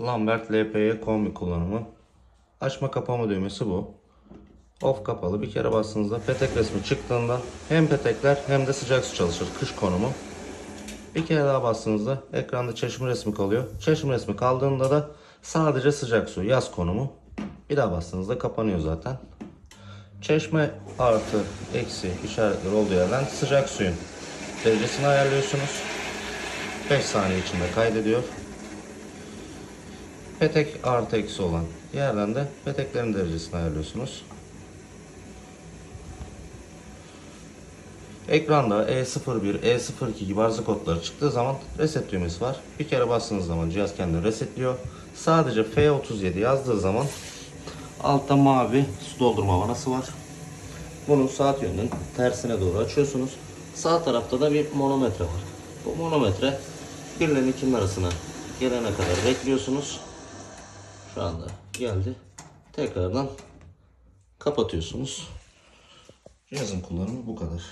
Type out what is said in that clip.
Lambert LPY kombi kullanımı. Açma kapama düğmesi bu. Off kapalı. Bir kere bastığınızda petek resmi çıktığında hem petekler hem de sıcak su çalışır. Kış konumu. Bir kere daha bastığınızda ekranda çeşme resmi kalıyor. Çeşme resmi kaldığında da sadece sıcak su yaz konumu. Bir daha bastığınızda kapanıyor zaten. Çeşme artı eksi işaretleri olduğu yerden sıcak suyun derecesini ayarlıyorsunuz. 5 saniye içinde kaydediyor. Petek artı eksi olan yerden de peteklerin derecesini ayarlıyorsunuz. Ekranda E01, E02 gibi arıza kodları çıktığı zaman reset düğmesi var. Bir kere bastığınız zaman cihaz kendini resetliyor. Sadece F37 yazdığı zaman altta mavi su doldurma vanası var. Bunun saat yönünün tersine doğru açıyorsunuz. Sağ tarafta da bir manometre var. Bu manometre 1 ile 2'nin arasına gelene kadar bekliyorsunuz. Şu anda geldi. Tekrardan kapatıyorsunuz. Cihazın kullanımı bu kadar.